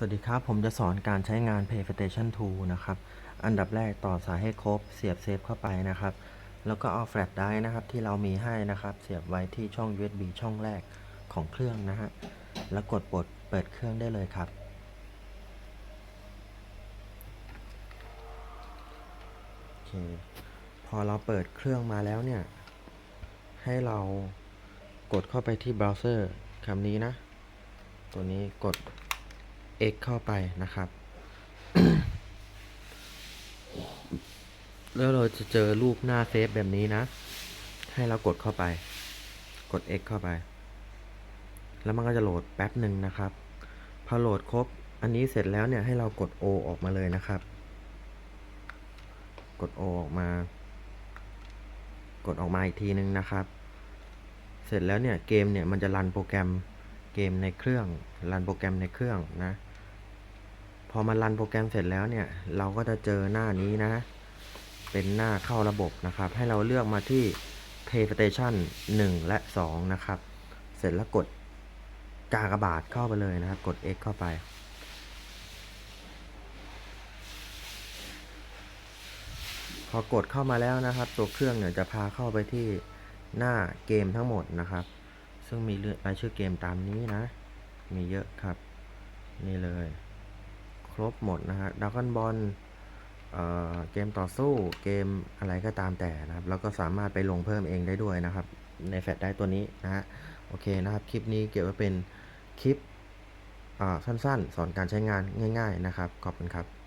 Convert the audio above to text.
สวัสดีครับ ผมจะสอนการใช้งาน PlayStation 2 นะครับ อันดับแรกต่อสายให้ครบ เสียบเซฟเข้าไปนะครับ แล้วก็เอาแฟลชไดร์นะครับที่เรามีให้นะครับ เสียบไว้ที่ช่อง USB ช่องแรกของเครื่องนะฮะ แล้วกดปลดเปิดเครื่องได้เลยครับ โอเค พอเราเปิดเครื่องมาแล้วเนี่ย ให้เรากดเข้าไปที่เบราว์เซอร์คำนี้นะ ตัวนี้กด X เข้าไปนะครับ แล้วเราจะเจอรูปหน้าเซฟแบบนี้นะ ให้เรากดเข้าไป กด X เข้าไป แล้วมันก็จะโหลดแป๊บหนึ่งนะครับ พอโหลดครบ อันนี้เสร็จแล้วเนี่ยให้เรากด O ออกมาเลยนะครับ กด O ออกมา กดออกมาอีกทีนึงนะครับ เสร็จแล้วเนี่ยเกมเนี่ยมันจะรันโปรแกรมเกมในเครื่อง รันโปรแกรมในเครื่องนะ พอมันรันโปรแกรมเสร็จแล้วเนี่ย เราก็จะเจอหน้านี้นะ เป็นหน้าเข้าระบบนะครับ ให้เราเลือกมาที่ PlayStation 1 และ 2 นะครับ เสร็จแล้วกดกากบาทเข้าไปเลยนะครับ กด X เข้าไป พอกดเข้ามาแล้วนะครับ ตัวเครื่องเนี่ยจะพาเข้าไปที่หน้าเกมทั้งหมดนะครับ ซึ่งมีรายชื่อเกมตามนี้นะ มีเยอะครับ นี่เลย รบหมดนะฮะดักกันบอลเกมต่อสู้เกมอะไรก็ตามแต่นะครับ แล้วก็สามารถไปลงเพิ่มเองได้ด้วยนะครับ ในแฟลชได้ตัวนี้นะฮะโอเคนะครับ คลิปนี้เกี่ยวกับเป็นคลิปสั้นๆ สอนการใช้งานง่าย ๆ นะครับ ขอบคุณครับ